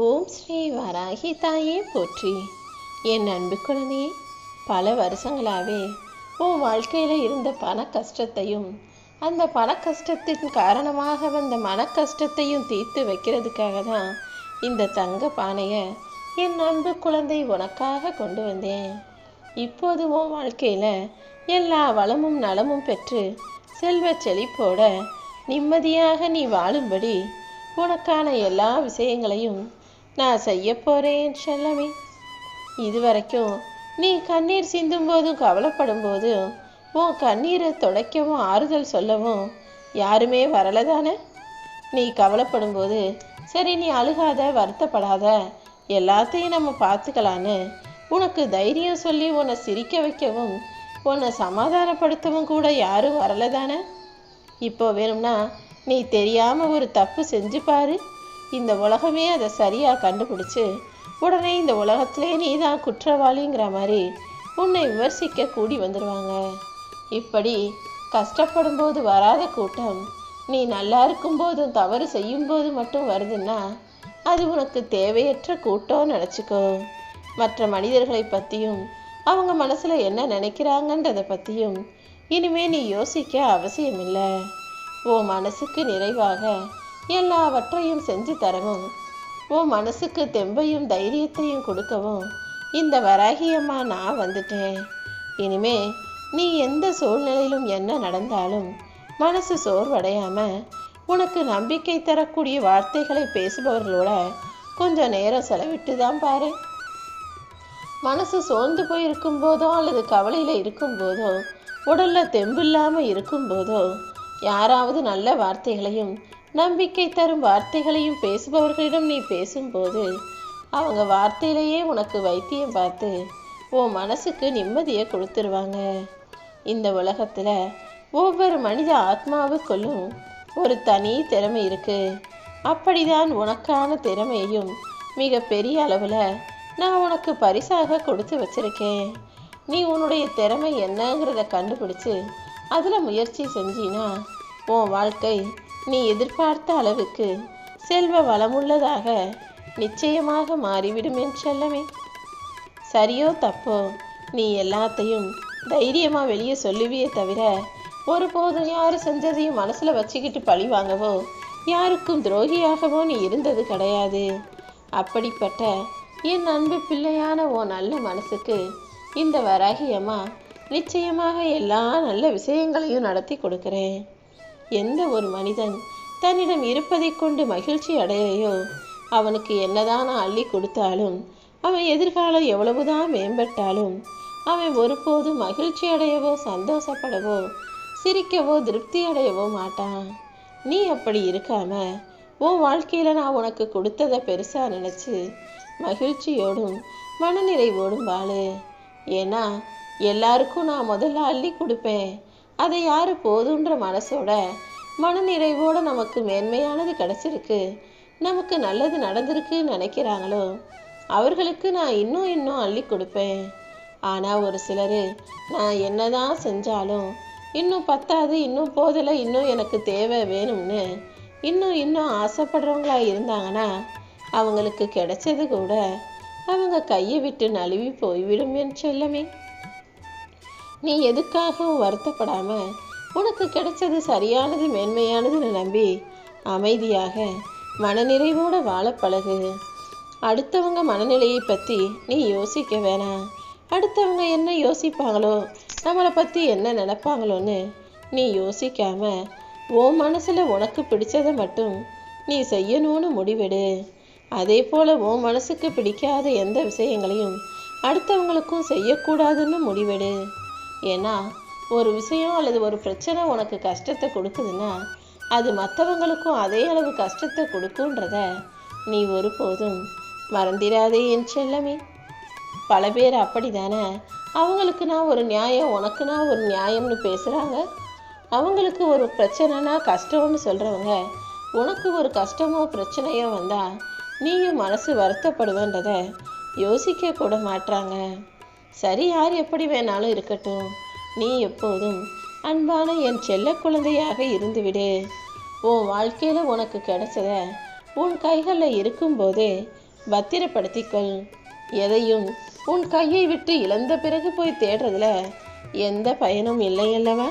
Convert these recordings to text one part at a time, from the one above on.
ஓம் ஸ்ரீ வராகி தாயே போற்றி. என் அன்பு குழந்தையே பல வருஷங்களாகவே உன் வாழ்க்கையில் இருந்த பண கஷ்டத்தையும் அந்த பண கஷ்டத்தின் காரணமாக வந்த மன கஷ்டத்தையும் தீர்த்து வைக்கிறதுக்காக தான் இந்த தங்க பானையை என் அன்பு குழந்தை உனக்காக கொண்டு வந்தேன். இப்போது உன் வாழ்க்கையில் எல்லா வளமும் நலமும் பெற்று செல்வ செழிப்போட நிம்மதியாக நீ வாழும்படி உனக்கான எல்லா விஷயங்களையும் நான் செய்ய போகிறேன் செல்லமே. இதுவரைக்கும் நீ கண்ணீர் சிந்தும் போதும் கவலைப்படும் போதும் உன் கண்ணீரை துடைக்கவும் ஆறுதல் சொல்லவும் யாருமே வரல தானே நீ கவலைப்படும் போது சரி நீ அழுகாத வருத்தப்படாத எல்லாத்தையும் நம்ம பார்த்துக்கலான்னு உனக்கு தைரியம் சொல்லி உன்னை சிரிக்க வைக்கவும் உன்னை சமாதானப்படுத்தவும் கூட யாரும் வரல தானே இப்போ வேணும்னா நீ தெரியாமல் ஒரு தப்பு செஞ்சு பாரு. இந்த உலகமே அதை சரியாக கண்டுபிடிச்சு உடனே இந்த உலகத்திலே நீ தான் குற்றவாளிங்கிற மாதிரி உன்னை விமர்சிக்க கூடி வந்துடுவாங்க இப்படி கஷ்டப்படும் போது வராத கூட்டம் நீ நல்லா இருக்கும்போதும் தவறு செய்யும் போது மட்டும் வருதுன்னா அது உனக்கு தேவையற்ற கூட்டம் நினச்சிக்கோ. மற்ற மனிதர்களை பற்றியும் அவங்க மனசில் என்ன நினைக்கிறாங்கன்றதை பற்றியும் இனிமே நீ யோசிக்க அவசியமில்லை. உன் மனசுக்கு நிறைவாக எல்லாவற்றையும் செஞ்சு தரவும். உன் மனசுக்கு தெம்பையும் தைரியத்தையும் கொடுக்கவும். இந்த வராகியம்மா நான் வந்துட்டேன். இனிமே நீ எந்த சூழ்நிலையிலும் என்ன நடந்தாலும் மனசு சோர்வடையாம உனக்கு நம்பிக்கை தரக்கூடிய வார்த்தைகளை பேசுபவர்களோட கொஞ்சம் நேரம் செலவிட்டு தான் பாரு. மனசு சோர்ந்து போய் இருக்கும் போதோ அல்லது கவலையில் இருக்கும் போதோ உடல்ல தெம்பு இல்லாமல் இருக்கும் போதோ யாராவது நல்ல வார்த்தைகளையும் நம்பிக்கை தரும் வார்த்தைகளையும் பேசுபவர்களிடம் நீ பேசும்போது அவங்க வார்த்தையிலேயே உனக்கு வைத்தியம் பார்த்து உன் மனசுக்கு நிம்மதியை கொடுத்துருவாங்க. இந்த உலகத்தில் ஒவ்வொரு மனித ஆத்மாவுக்குள்ளும் ஒரு தனி திறமை இருக்குது அப்படிதான் உனக்கான திறமையையும் மிக பெரிய அளவில் நான் உனக்கு பரிசாக கொடுத்து வச்சிருக்கேன். நீ உன்னுடைய திறமை என்னங்கிறத கண்டுபிடிச்சு அதில் முயற்சி செஞ்சினா உன் வாழ்க்கை நீ எதிர்பார்த்த அளவுக்கு செல்வ வளமுள்ளதாக நிச்சயமாக மாறிவிடும் என் செல்லமே. சரியோ தப்போ நீ எல்லாத்தையும் தைரியமாக வெளியே சொல்லுவியே தவிர ஒருபோதும் யார் செஞ்சதையும் மனசில் வச்சுக்கிட்டு பழி வாங்கவோ யாருக்கும் துரோகியாகவோ நீ இருந்தது கிடையாது. அப்படிப்பட்ட என் அன்பு பிள்ளையான ஓ நல்ல மனசுக்கு இந்த வராகியம்மா நிச்சயமாக எல்லா நல்ல விஷயங்களையும் நடத்தி கொடுக்குறேன். எந்த ஒரு மனிதன் தன்னிடம் இருப்பதைக் கொண்டு மகிழ்ச்சி அடையலையோ? அவனுக்கு என்னதான் நான் அள்ளி கொடுத்தாலும் அவன் எதிர்காலம் எவ்வளவுதான் மேம்பட்டாலும் அவன் ஒருபோதும் மகிழ்ச்சி அடையவோ சந்தோஷப்படவோ சிரிக்கவோ திருப்தி அடையவோ மாட்டான். நீ அப்படி இருக்காம உன் வாழ்க்கையில நான் உனக்கு கொடுத்ததை பெருசா நினைச்சு மகிழ்ச்சியோடும் மனநிறைவோடும் வாழு. ஏன்னா எல்லாருக்கும் நான் முதல்ல அள்ளி கொடுப்பேன். அதை யாரு போதுன்ற மனசோட மனநிறைவோட நமக்கு மேன்மையானது கிடைச்சிருக்கு. நமக்கு நல்லது நடந்திருக்குன்னு நினைக்கிறாங்களோ? அவர்களுக்கு நான் இன்னும் இன்னும் அள்ளி கொடுப்பேன். ஆனால் ஒரு சிலர் நான் என்னதான் செஞ்சாலும் இன்னும் பத்தாது இன்னும் போதலை இன்னும் எனக்கு தேவை வேணும்னு இன்னும் இன்னும் ஆசைப்படுறவங்களா இருந்தாங்கன்னா அவங்களுக்கு கிடைச்சது கூட அவங்க கையை விட்டு நழுவி போய்விடும் என் செல்லமே. நீ எதுக்காகவும் வருத்தப்படாம உனக்கு கிடைச்சது சரியானது மேன்மையானதுன்னு நம்பி அமைதியாக மனநிறைவோட வாழ பழகு. அடுத்தவங்க மனநிலையை பற்றி நீ யோசிக்க வேணாம். அடுத்தவங்க என்ன யோசிப்பாங்களோ நம்மளை பற்றி என்ன நினப்பாங்களோன்னு நீ யோசிக்காம உன் மனசில் உனக்கு பிடிச்சதை மட்டும் நீ செய்யணும்னு முடிவெடு. அதே போல் உன் மனசுக்கு பிடிக்காத எந்த விஷயங்களையும் அடுத்தவங்களுக்கும் செய்யக்கூடாதுன்னு முடிவெடு. ஏன்னா ஒரு விஷயம் அல்லது ஒரு பிரச்சனை உனக்கு கஷ்டத்தை கொடுக்குதுன்னா அது மற்றவங்களுக்கும் அதே அளவு கஷ்டத்தை கொடுக்குன்றத நீ ஒருபோதும் மறந்திராதே என் செல்லமே. பல பேர் அப்படிதானே? அவங்களுக்கு நான் ஒரு நியாயம் உனக்கு நான் ஒரு நியாயம்னு பேசுகிறாங்க அவங்களுக்கு ஒரு பிரச்சனைனா கஷ்டம்னு சொல்கிறவங்க உனக்கு ஒரு கஷ்டமோ பிரச்சனையோ வந்தால் நீயும் மனசு வருத்தப்படுவேன்றத யோசிக்க கூட மாட்றாங்க. சரி யார் எப்படி வேணாலும் இருக்கட்டும். நீ எப்போதும் அன்பான என் செல்ல குழந்தையாக இருந்துவிடு. உன் வாழ்க்கையில் உனக்கு கிடைச்சத உன் கைகளில் இருக்கும்போதே பத்திரப்படுத்திக்கொள். எதையும் உன் கையை விட்டு இழந்த பிறகு போய் தேடுறதுல எந்த பயனும் இல்லை அல்லவா?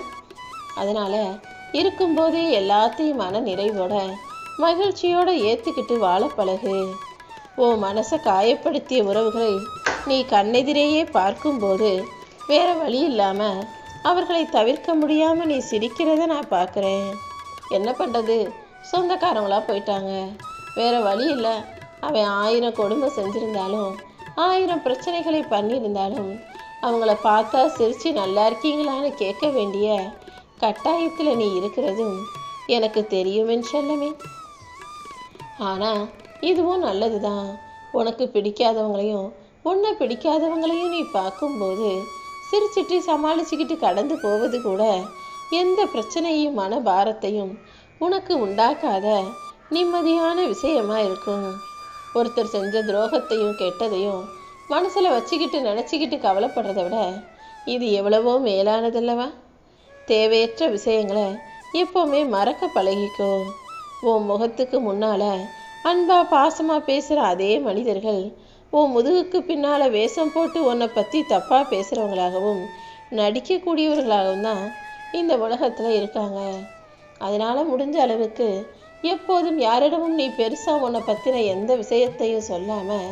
அதனால் இருக்கும்போதே எல்லாத்தையும் மன நிறைவோட மகிழ்ச்சியோடு ஏற்றுக்கிட்டு வாழ பழகு. உன் மனசை காயப்படுத்திய உறவுகளை நீ கண்ணெதிரேயே பார்க்கும்போது வேற வழி இல்லாம அவர்களை தவிர்க்க முடியாம நீ சிரிக்கிறத நான் பார்க்குறேன். என்ன பண்ணுறது சொந்தக்காரங்களா போயிட்டாங்க. வேற வழி இல்லை. அவன் ஆயிரம் கொடுமை செஞ்சுருந்தாலும் ஆயிரம் பிரச்சனைகளை பண்ணியிருந்தாலும் அவங்கள பார்த்தா சிரித்து நல்லா இருக்கீங்களான்னு கேட்க வேண்டிய கட்டாயத்தில் நீ இருக்கிறதும் எனக்கு தெரியுமென் சொல்லமே. ஆனால் இதுவும் நல்லது தான் உனக்கு பிடிக்காதவங்களையும் உன்னை பிடிக்காதவங்களையும் நீ பார்க்கும்போது சிரிச்சிட்டு சமாளிச்சுக்கிட்டு கடந்து போவது கூட எந்த பிரச்சனையும் மன பாரத்தையும் உனக்கு உண்டாக்காத நிம்மதியான விஷயமா இருக்கும். ஒருத்தர் செஞ்ச துரோகத்தையும் கெட்டதையும் மனசில் வச்சுக்கிட்டு நினச்சிக்கிட்டு கவலைப்படுறத விட இது எவ்வளவோ மேலானதல்லவா? தேவையற்ற விஷயங்களை எப்போவுமே மறக்க பழகிக்கோ. உன் முகத்துக்கு முன்னால் அன்பா பாசமாக பேசுகிற அதே மனிதர்கள் உன் முதுகுக்கு பின்னால் வேஷம் போட்டு உன்னை பற்றி தப்பாக பேசுகிறவங்களாகவும் நடிக்கக்கூடியவர்களாகவும் தான் இந்த உலகத்தில் இருக்காங்க. அதனால் முடிஞ்ச அளவுக்கு எப்போதும் யாரிடமும் நீ பெருசாக உன்னை பற்றின எந்த விஷயத்தையும் சொல்லாமல்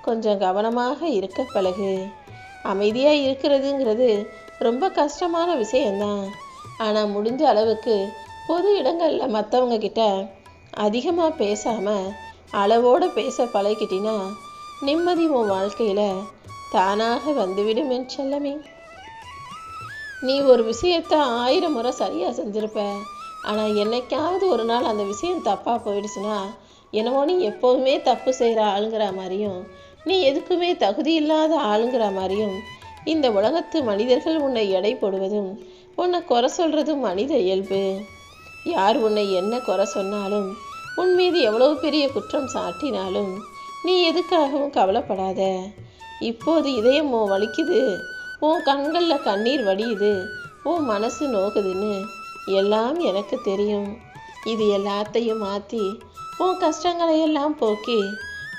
கொஞ்சம் கவனமாக இருக்க பழகு. அமைதியாக இருக்கிறதுங்கிறது ரொம்ப கஷ்டமான விஷயந்தான் ஆனால் முடிஞ்ச அளவுக்கு பொது இடங்களில் மற்றவங்க கிட்ட பேசாமல் அளவோடு பேச பழகிட்டினா நிம்மதி உன் வாழ்க்கையில் தானாக வந்துவிடும் என் செல்லமே. நீ ஒரு விஷயத்த ஆயிரம் முறை சரியாக செஞ்சிருப்ப. ஆனால் என்னைக்காவது ஒரு நாள் அந்த விஷயம் தப்பாக போயிடுச்சுன்னா என்னவோ நீ எப்போதுமே தப்பு செய்கிற ஆளுங்கிற மாதிரியும் நீ எதுக்குமே தகுதி இல்லாத ஆளுங்கிற மாதிரியும் இந்த உலகத்து மனிதர்கள் உன்னை எடை போடுவதும் உன்னை குறை சொல்கிறதும் மனித இயல்பு. யார் உன்னை என்ன குறை சொன்னாலும் உன் மீது எவ்வளவு பெரிய குற்றம் சாட்டினாலும் நீ எதுக்காகவும் கவலைப்படாத. இப்போது இதயம் உன் வலிக்குது. உன் கண்களில் கண்ணீர் வடியுது. உன் மனசு நோகுதுன்னு எல்லாம் எனக்கு தெரியும். இது எல்லாத்தையும் மாற்றி உன் கஷ்டங்களை எல்லாம் போக்கி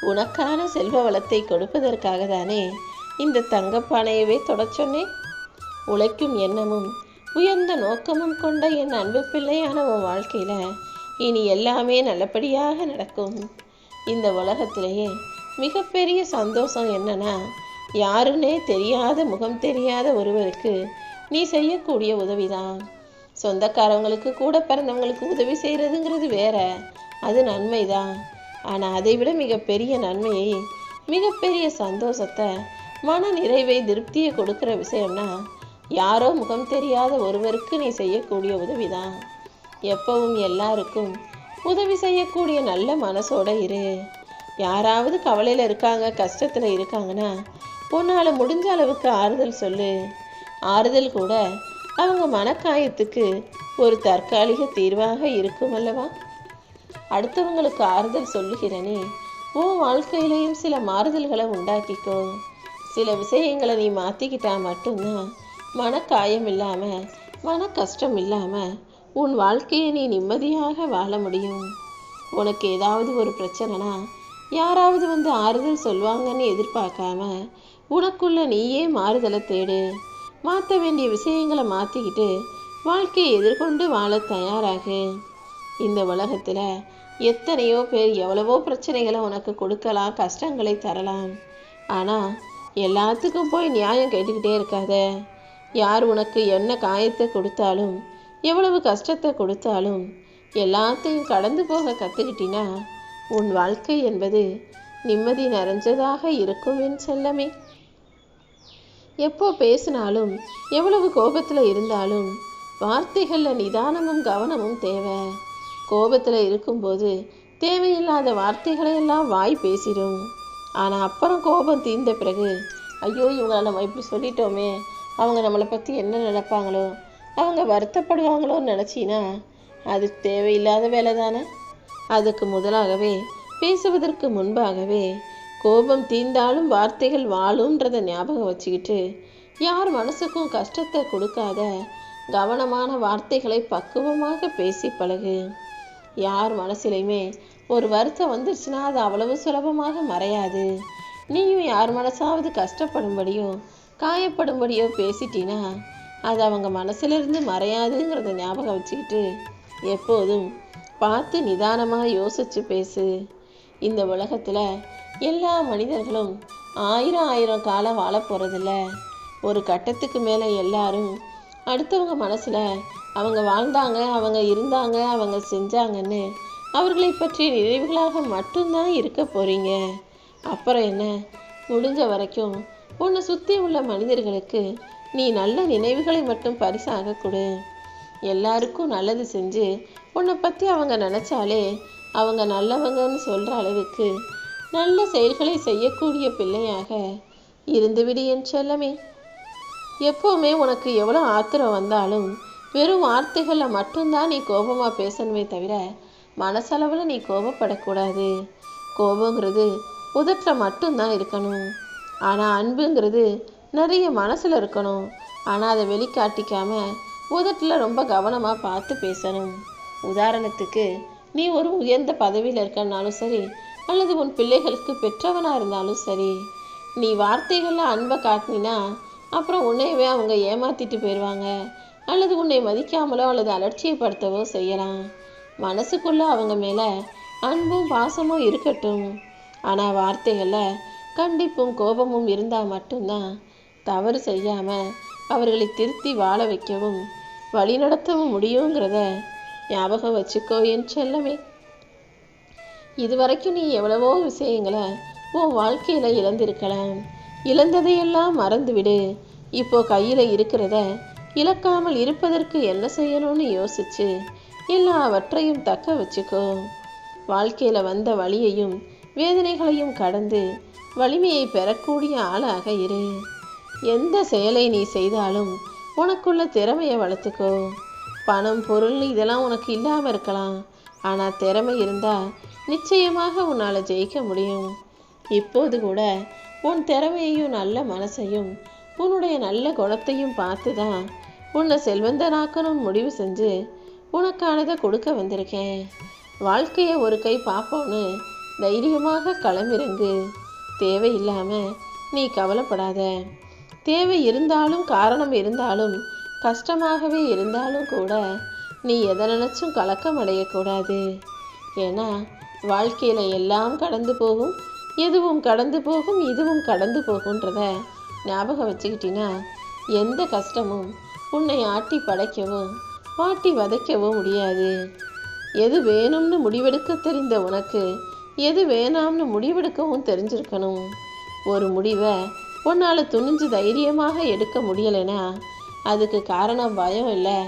உனக்கான செல்வ வளத்தை கொடுப்பதற்காக தானே இந்த தங்கப்பானையவே தொடச்சொன்னேன் உழைக்கும் எண்ணமும் உயர்ந்த நோக்கமும் கொண்ட என் அன்பு பிள்ளையான உன் வாழ்க்கையில் இனி எல்லாமே நல்லபடியாக நடக்கும். இந்த உலகத்திலேயே மிகப்பெரிய சந்தோஷம் என்னன்னா யாருன்னே தெரியாத முகம் தெரியாத ஒருவருக்கு நீ செய்யக்கூடிய உதவிதான். சொந்தக்காரவங்களுக்கு கூட பிறந்தவங்களுக்கு உதவி செய்கிறதுங்கிறது வேற. அது நன்மைதான். ஆனால் அதை விட மிகப்பெரிய நன்மையை மிகப்பெரிய சந்தோஷத்தை மன நிறைவை திருப்தியை கொடுக்குற விஷயம்னா யாரோ முகம் தெரியாத ஒருவருக்கு நீ செய்யக்கூடிய உதவிதான். எப்பவும் எல்லாருக்கும் உதவி செய்யக்கூடிய நல்ல மனசோட இரு. யாராவது கவலையில் இருக்காங்க கஷ்டத்தில் இருக்காங்கன்னா உன்னால் முடிஞ்ச அளவுக்கு ஆறுதல் சொல்லு. ஆறுதல் கூட அவங்க மனக்காயத்துக்கு ஒரு தற்காலிக தீர்வாக இருக்கும் அல்லவா? அடுத்தவங்களுக்கு ஆறுதல் சொல்லுகிறனே உன் வாழ்க்கையிலையும் சில மாறுதல்களை உண்டாக்கிக்கோ. சில விஷயங்களை நீ மாற்றிக்கிட்டா மட்டும்தான் மனக்காயம் இல்லாமல் மன கஷ்டம் இல்லாமல் உன் வாழ்க்கையை நீ நிம்மதியாக வாழ முடியும். உனக்கு ஏதாவது ஒரு பிரச்சனைனா யாராவது வந்து ஆறுதல் சொல்வாங்கன்னு எதிர்பார்க்காம உனக்குள்ள நீயே மாறுதலை தேடு. மாற்ற வேண்டிய விஷயங்களை மாற்றிக்கிட்டு வாழ்க்கையை எதிர்கொண்டு வாழ தயாராகு. இந்த உலகத்தில் எத்தனையோ பேர் எவ்வளவோ பிரச்சனைகளை உனக்கு கொடுக்கலாம் கஷ்டங்களை தரலாம். ஆனால் எல்லாத்துக்கும் போய் நியாயம் கேட்டுக்கிட்டே இருக்காத. யார் உனக்கு என்ன காயத்தை கொடுத்தாலும் எவ்வளவு கஷ்டத்தை கொடுத்தாலும் எல்லாத்தையும் கடந்து போக கற்றுக்கிட்டினா உன் வாழ்க்கை என்பது நிம்மதி நிறைஞ்சதாக இருக்கும் என் செல்லமே. எப்போ பேசினாலும் எவ்வளவு கோபத்தில் இருந்தாலும் வார்த்தைகளில் நிதானமும் கவனமும் தேவை. கோபத்தில் இருக்கும்போது தேவையில்லாத வார்த்தைகளை எல்லாம் வாய் பேசிடும் ஆனால் அப்புறம் கோபம் தீர்ந்த பிறகு ஐயோ இவங்களை நம்ம இப்படி சொல்லிட்டோமே அவங்க நம்மளை பற்றி என்ன நினைப்பாங்களோ அவங்க வருத்தப்படுவாங்களோன்னு நினச்சின்னா அது தேவையில்லாத வேலை தானே அதுக்கு முதலாகவே பேசுவதற்கு முன்பாகவே கோபம் தீர்ந்தாலும் வார்த்தைகள் வாழும்ன்றதை ஞாபகம் வச்சுக்கிட்டு யார் மனசுக்கும் கஷ்டத்தை கொடுக்காத கவனமான வார்த்தைகளை பக்குவமாக பேசி பழகு. யார் மனசிலையுமே ஒரு வருத்தம் வந்துருச்சுன்னா அது அவ்வளவு சுலபமாக மறையாது. நீயும் யார் மனசாவது கஷ்டப்படும்படியோ காயப்படும்படியோ பேசிட்டீன்னா அது அவங்க மனசுலேருந்து மறையாதுங்கிறத ஞாபகம் வச்சுக்கிட்டு எப்போதும் பார்த்து நிதானமாக யோசிச்சு பேசு. இந்த உலகத்தில் எல்லா மனிதர்களும் ஆயிரம் ஆயிரம் காலம் வாழ போகிறதில்ல ஒரு கட்டத்துக்கு மேலே எல்லாரும் அடுத்தவங்க மனசில் அவங்க வாழ்ந்தாங்க அவங்க இருந்தாங்க அவங்க செஞ்சாங்கன்னு அவர்களை பற்றிய நினைவுகளாக மட்டும்தான் இருக்க போகிறீங்க அப்புறம் என்ன? முடிஞ்ச வரைக்கும் உன்னை சுற்றி உள்ள மனிதர்களுக்கு நீ நல்ல நினைவுகளை மட்டும் பரிசாக கொடு. எல்லாருக்கும் நல்லது செஞ்சு உன்னை பற்றி அவங்க நினச்சாலே அவங்க நல்லவங்கன்னு சொல்கிற அளவுக்கு நல்ல செயல்களை செய்யக்கூடிய பிள்ளையாக இருந்துவிடு என் செல்லமே. எப்போவுமே உனக்கு எவ்வளோ ஆத்திரம் வந்தாலும் வெறும் வார்த்தைகளில் மட்டும்தான் நீ கோபமாக பேசணுமே தவிர மனசளவில் நீ கோபப்படக்கூடாது. கோபங்கிறது உதட்டில் மட்டும்தான் இருக்கணும். ஆனால் அன்புங்கிறது நிறைய மனசில் இருக்கணும். ஆனால் அதை வெளிக்காட்டிக்காம உதட்டில் ரொம்ப கவனமாக பார்த்து பேசணும். உதாரணத்துக்கு நீ ஒரு உயர்ந்த பதவியில் இருக்கனாலும் சரி அல்லது உன் பிள்ளைகளுக்கு பெற்றவனாக இருந்தாலும் சரி நீ வார்த்தைகளில் அன்பை காட்டினா அப்புறம் உன்னையவே அவங்க ஏமாத்திட்டு போயிடுவாங்க அல்லது உன்னை மதிக்காமலோ அல்லது அலட்சியப்படுத்தவோ செய்யலாம். மனசுக்குள்ளே அவங்க மேலே அன்பும் பாசமும் இருக்கட்டும். ஆனால் வார்த்தைகளில் கண்டிப்பும் கோபமும் இருந்தால் மட்டும்தான் தவறு செய்யாமல் அவர்களை திருத்தி வாழ வைக்கவும் வழி நடத்தவும் முடியுங்கிறத ஞாபகம் வச்சுக்கோ என் செல்லமே. இதுவரைக்கும் நீ எவ்வளவோ விஷயங்களை உன் வாழ்க்கையில் இழந்திருக்கலாம். இழந்ததையெல்லாம் மறந்துவிடு. இப்போ கையில் இருக்கிறத இழக்காமல் இருப்பதற்கு என்ன செய்யணும்னு யோசிச்சு எல்லாவற்றையும் தக்க வச்சுக்கோ. வாழ்க்கையில் வந்த வழியையும் வேதனைகளையும் கடந்து வலிமையை பெறக்கூடிய ஆளாக இரு. எந்த செயலை நீ செய்தாலும் உனக்குள்ள திறமையை வளர்த்துக்கோ. பணம் பொருள் இதெல்லாம் உனக்கு இல்லாமல் இருக்கலாம். ஆனால் திறமை இருந்தால் நிச்சயமாக உன்னால் ஜெயிக்க முடியும். இப்போது கூட உன் திறமையையும் நல்ல மனசையும் உன்னுடைய நல்ல குணத்தையும் பார்த்து தான் உன்னை செல்வந்தனாக்கணும் முடிவு செஞ்சு உனக்கானதை கொடுக்க வந்திருக்கேன். வாழ்க்கையை ஒரு கை பார்ப்போன்னு தைரியமாக களமிறங்கு. தேவையில்லாமல் நீ கவலைப்படாத. தேவை இருந்தாலும் காரணம் இருந்தாலும் கஷ்டமாகவே இருந்தாலும் கூட நீ எதை நினச்சும் கலக்கம் அடையக்கூடாது. ஏன்னா வாழ்க்கையில் எல்லாம் கடந்து போகும் எதுவும் கடந்து போகும் இதுவும் கடந்து போகுன்றத ஞாபகம் வச்சுக்கிட்டினா எந்த கஷ்டமும் உன்னை ஆட்டி படைக்கவும் வாட்டி வதைக்கவும் முடியாது. எது வேணும்னு முடிவெடுக்க தெரிந்த உனக்கு எது வேணாம்னு முடிவெடுக்கவும் தெரிஞ்சிருக்கணும். ஒரு முடிவை உன்னால் துணிஞ்சு தைரியமாக எடுக்க முடியலைன்னா அதுக்கு காரணம் பயம் இல்லை.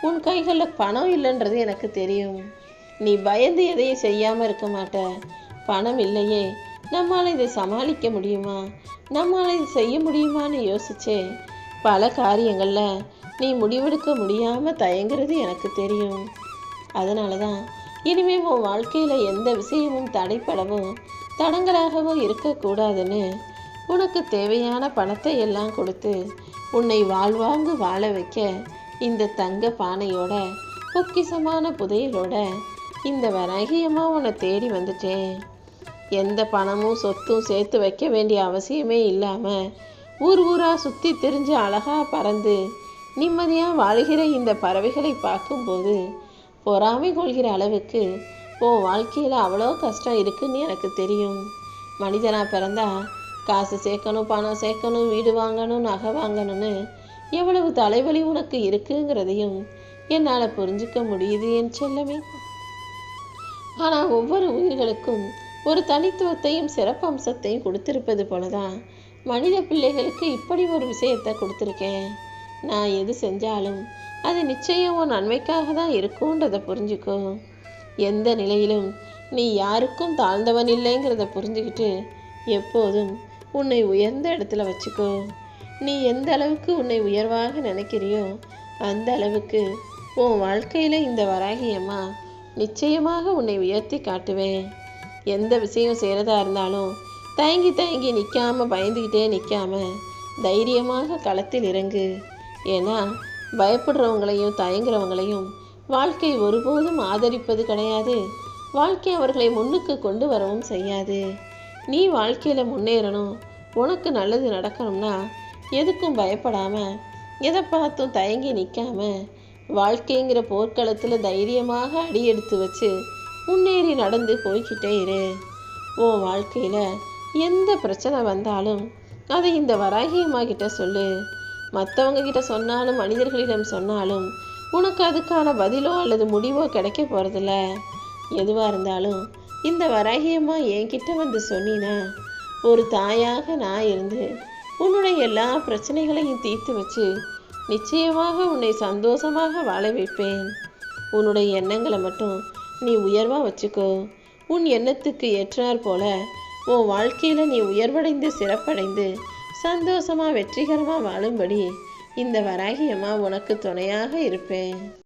உன் கைகளில் பணம் இல்லைன்றது எனக்கு தெரியும். நீ பயந்து எதையும் செய்யாமல் இருக்க மாட்ட. பணம் இல்லையே நம்மால் இதை சமாளிக்க முடியுமா? நம்மால் இது செய்ய முடியுமான்னு யோசிச்சே பல காரியங்களில் நீ முடிவெடுக்க முடியாமல் தயங்குறது எனக்கு தெரியும். அதனால தான் இனிமே உன் வாழ்க்கையில் எந்த விஷயமும் தடைப்படவும் தடங்களாகவும் இருக்கக்கூடாதுன்னு உனக்கு தேவையான பணத்தை எல்லாம் கொடுத்து உன்னை வாழ்வாங்கு வாழ வைக்க இந்த தங்க பானையோட பொக்கிசமான புதையலோட இந்த வராகியமாக உன்னை தேடி வந்துட்டேன். எந்த பணமும் சொத்தும் சேர்த்து வைக்க வேண்டிய அவசியமே இல்லாமல் ஊர் ஊராக சுற்றி திரிஞ்சு அழகாக பறந்து நிம்மதியாக வாழ்கிற இந்த பறவைகளை பார்க்கும்போது பொறாமை கொள்கிற அளவுக்கு உன் வாழ்க்கையில் அவ்வளோ கஷ்டம் இருக்குன்னு எனக்கு தெரியும். மனிதனாக பிறந்தால் காசு சேர்க்கணும் பணம் சேர்க்கணும் வீடு வாங்கணும் நகை வாங்கணும்னு எவ்வளவு தலைவலி உனக்கு இருக்குங்கிறதையும் என்னால் புரிஞ்சுக்க முடியுது என் செல்லமே. ஆனால் ஒவ்வொரு உயிர்களுக்கும் ஒரு தனித்துவத்தையும் சிறப்பம்சத்தையும் கொடுத்திருப்பது போலதான் மனித பிள்ளைகளுக்கு இப்படி ஒரு விஷயத்தை கொடுத்துருக்கேன். நான் எது செஞ்சாலும் அது நிச்சயம் உன் நன்மைக்காக தான் இருக்கும்ன்றதை புரிஞ்சுக்கோ. எந்த நிலையிலும் நீ யாருக்கும் தாழ்ந்தவன் இல்லைங்கிறத புரிஞ்சுக்கிட்டு எப்போதும் உன்னை உயர்ந்த இடத்துல வச்சுக்கோ. நீ எந்த அளவுக்கு உன்னை உயர்வாக நினைக்கிறியோ அந்த அளவுக்கு உன் வாழ்க்கையில் இந்த வராகியம்மா நிச்சயமாக உன்னை உயர்த்தி காட்டுவேன். எந்த விஷயம் செய்கிறதா இருந்தாலும் தயங்கி தயங்கி நிற்காம பயந்துக்கிட்டே நிற்காம தைரியமாக களத்தில் இறங்கு. ஏன்னா பயப்படுறவங்களையும் தயங்குறவங்களையும் வாழ்க்கை ஒருபோதும் ஆதரிப்பது கிடையாது. வாழ்க்கை அவர்களை முன்னுக்கு கொண்டு வரவும் செய்யாது. நீ வாழ்க்கையில் முன்னேறணும். உனக்கு நல்லது நடக்கணும்னா எதுக்கும் பயப்படாமல் எதை பார்த்தும் தயங்கி நிற்காம வாழ்க்கைங்கிற போர்க்களத்தில் தைரியமாக அடியெடுத்து வச்சு முன்னேறி நடந்து போய்கிட்டே இரு. உன் வாழ்க்கையில் எந்த பிரச்சனை வந்தாலும் அதை இந்த வராகியம்மா கிட்ட சொல்லு. மற்றவங்க கிட்ட சொன்னாலும் மனிதர்களிடம் சொன்னாலும் உனக்கு அதுக்கான பதிலோ அல்லது முடிவோ கிடைக்க போகிறதில்ல எதுவாக இருந்தாலும் இந்த வராகியம்மா என்கிட்ட வந்து சொன்னினா? ஒரு தாயாக நான் இருந்து உன்னுடைய எல்லா பிரச்சனைகளையும் தீர்த்து வச்சு நிச்சயமாக உன்னை சந்தோஷமாக வாழ வைப்பேன். உன்னுடைய எண்ணங்களை மட்டும் நீ உயர்வாக வச்சுக்கோ. உன் எண்ணத்துக்கு ஏற்றாற் போல உன் வாழ்க்கையில் நீ உயர்வடைந்து சிறப்படைந்து சந்தோஷமாக வெற்றிகரமாக வாழும்படி இந்த வராகியம்மா உனக்கு துணையாக இருப்பேன்.